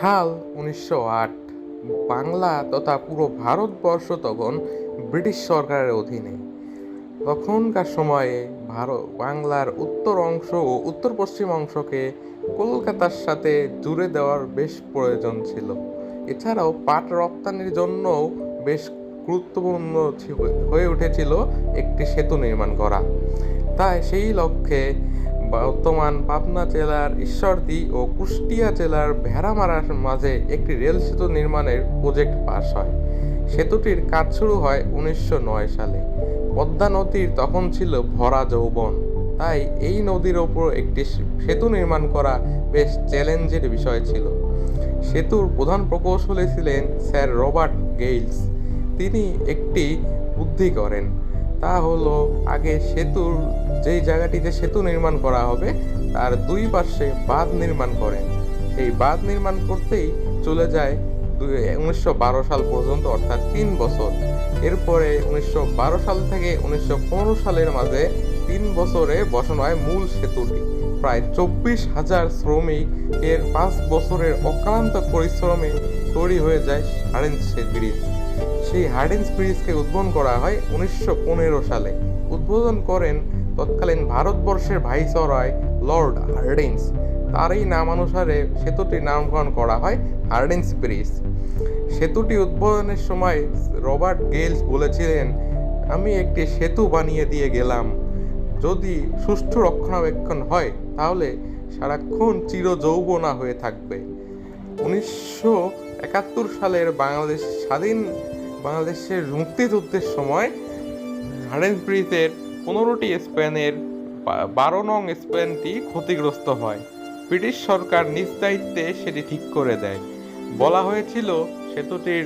সাল উনিশশো আট। বাংলা তথা পুরো ভারতবর্ষ তখন ব্রিটিশ সরকারের অধীনে। তখনকার সময়ে ভারত বাংলার উত্তর অংশ ও উত্তর পশ্চিম অংশকে কলকাতার সাথে জুড়ে দেওয়ার বেশ প্রয়োজন ছিল। এছাড়াও পাট রপ্তানির জন্যও বেশ গুরুত্বপূর্ণ হয়ে উঠেছিল একটি সেতু নির্মাণ করা। তাই সেই লক্ষ্যে বর্তমান পাবনা জেলার ঈশ্বরদী ও কুষ্টিয়া জেলার ভেড়ামারার মাঝে একটি রেল সেতু নির্মাণের প্রজেক্ট পাশ হয়। সেতুটির কাজ শুরু হয় উনিশশো নয় সালে। পদ্মা নদীর তখন ছিল ভরা যৌবন। তাই এই নদীর ওপর একটি সেতু নির্মাণ করা বেশ চ্যালেঞ্জের বিষয় ছিল। সেতুর প্রধান প্রকৌশলী ছিলেন স্যার রবার্ট গেইলস। তিনি একটি বুদ্ধি করেন। তা হলো, আগে সেতুর যেই জায়গাটিতে সেতু নির্মাণ করা হবে, তার দুই পাশে বাঁধ নির্মাণ করেন সেই বাঁধ নির্মাণ করতেই চলে যায় উনিশশো বারো সাল পর্যন্ত, অর্থাৎ তিন বছর। এরপরে উনিশশো বারো সাল থেকে উনিশশো পনেরো সালের মাঝে তিন বছরে বসানো হয় মূল সেতুটি। প্রায় চব্বিশ হাজার শ্রমিক এর পাঁচ বছরের অক্লান্ত পরিশ্রমে তৈরি হয়ে যায় হারেন্স ব্রিজ। সেই হার্ডেন্স ব্রিজকে উদ্বোধন করা হয় উনিশশো পনেরো সালে। উদ্বোধন করেন তৎকালীন ভারতবর্ষের ভাইসরয় লর্ড হার্ডিংস হার্ডিন্স তারই নামানুসারে সেতুটির নামকরণ করা হয় হার্ডিন্স ব্রিজ। সেতুটি উদ্বোধনের সময় রবার্ট গেলস বলেছিলেন, আমি একটি সেতু বানিয়ে দিয়ে গেলাম। যদি সুষ্ঠু রক্ষণাবেক্ষণ হয়, তাহলে সারাক্ষণ চির যৌবনা হয়ে থাকবে। উনিশশো একাত্তর সালের বাংলাদেশ স্বাধীন বাংলাদেশের মুক্তিযুদ্ধের সময় ব্রিজের পনেরোটি স্প্যানের বারো নং স্প্যানটি ক্ষতিগ্রস্ত হয়। ব্রিটিশ সরকার নিজ দায়িত্বে সেটি ঠিক করে দেয়। বলা হয়েছিল সেতুটির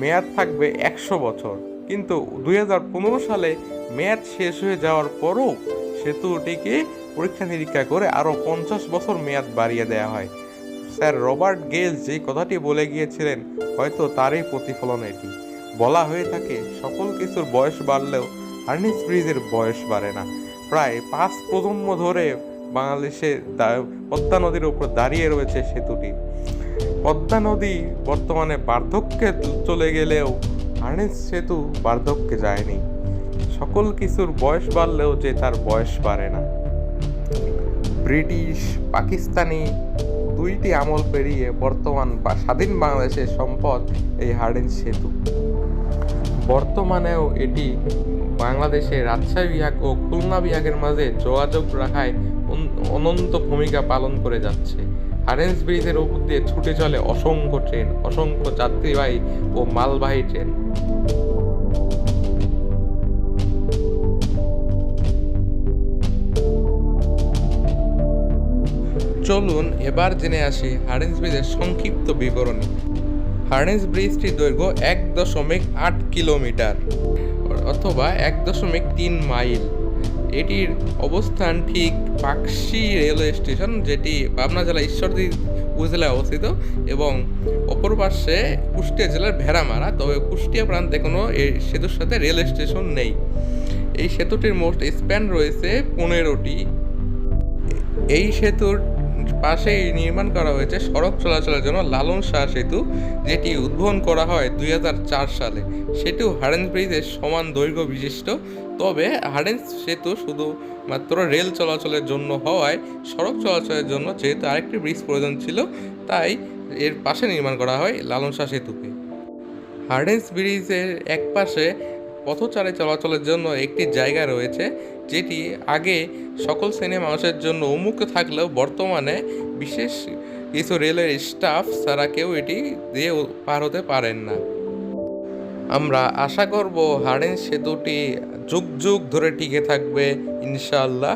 মেয়াদ থাকবে একশো বছর। কিন্তু দু হাজার পনেরো সালে মেয়াদ শেষ হয়ে যাওয়ার পরও সেতুটিকে পরীক্ষা নিরীক্ষা করে আরও পঞ্চাশ বছর মেয়াদ বাড়িয়ে দেওয়া হয়। স্যার রবার্ট গেলস যে কথাটি বলে গিয়েছিলেন, হয়তো তারই প্রতিফলন এটি। বলা হয়ে থাকে, সকল কিছুর বয়স বাড়লেও হার্নিস ব্রিজের বয়স বাড়ে না। প্রায় পাঁচ প্রজন্ম ধরে বাংলাদেশে পদ্মা নদীর উপর দাঁড়িয়ে রয়েছে সেতুটি। পদ্মা নদী বর্তমানে বার্ধক্যে চলে গেলেও হার্নিস সেতু বার্ধক্যে যায়নি। সকল কিছুর বয়স বাড়লেও যে তার বয়স বাড়ে না। ব্রিটিশ, পাকিস্তানি দুইটি আমল পেরিয়ে বর্তমান বা, স্বাধীন বাংলাদেশের সম্পদ এই হার্ডিঞ্জ সেতু। বর্তমানেও এটি বাংলাদেশে রাজশাহী বিভাগ ও খুলনা বিভাগের মাঝে যোগাযোগ রাখায় অন- অনন্ত ভূমিকা পালন করে যাচ্ছে। হারেন্স ব্রিজের উপর দিয়ে ছুটে চলে অসংখ্য ট্রেন, অসংখ্য যাত্রীবাহী ও মালবাহী ট্রেন। চলুন এবার জেনে আসি হারেন্স ব্রিজের সংক্ষিপ্ত বিবরণী। হার্ডেন্স ব্রিজটির দৈর্ঘ্য এক দশমিক আট কিলোমিটার, অথবা এক দশমিক তিন মাইল। এটির অবস্থান ঠিক পাকশি রেলওয়ে স্টেশন, যেটি পাবনা জেলা ঈশ্বরদী উপজেলায় অবস্থিত, এবং অপর পাশে কুষ্টিয়া জেলার ভেড়ামারা, তবে কুষ্টিয়া প্রান্তে কোনো এই সেতুর সাথে রেল স্টেশন নেই। এই সেতুটির মোট স্প্যান রয়েছে পনেরোটি। এই সেতুর পাশেই নির্মাণ করা হয়েছে সড়ক চলাচলের জন্য লালন শাহ সেতু, যেটি উদ্বোধন করা হয় দুই হাজার চার সালে। সেটিও হারেন্স ব্রিজের সমান দৈর্ঘ্য বিশিষ্ট, তবে হারেন্স সেতু শুধুমাত্র রেল চলাচলের জন্য হওয়ায় সড়ক চলাচলের জন্য যেহেতু আরেকটি ব্রিজ প্রয়োজন ছিল, তাই এর পাশে নির্মাণ করা হয় লালন শাহ সেতুকে। হার্ডেন্স ব্রিজের এক পাশে পথচারী চলাচলের জন্য একটি জায়গা রয়েছে, যেটি আগে সকল শ্রেণির মানুষের জন্য উন্মুক্ত থাকলেও বর্তমানে বিশেষ কিছু রেলের স্টাফ ছাড়া কেউ এটি দিয়ে পার হতে পারেন না। আমরা আশা করব হার্ডেন্স সেতুটি যুগ যুগ ধরে টিকে থাকবে, ইনশাআল্লাহ।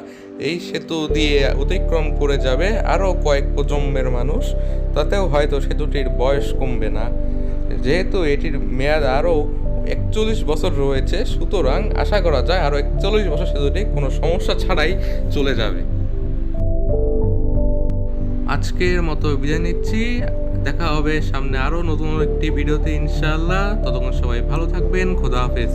এই সেতু দিয়ে অতিক্রম করে যাবে আরও কয়েক প্রজন্মের মানুষ, তাতেও হয়তো সেতুটির বয়স কমবে না। যেহেতু এটির মেয়াদ আরও একচল্লিশ বছর রয়েছে, সুতরাং আশা করা যায় আরও একচল্লিশ বছর সেতুটি কোনো সমস্যা ছাড়াই চলে যাবে। আজকের মতো বিদায় নিচ্ছি। দেখা হবে সামনে আরও নতুন একটি ভিডিওতে ইনশাল্লাহ ততক্ষণ সবাই ভালো থাকবেন। খোদা হাফেজ।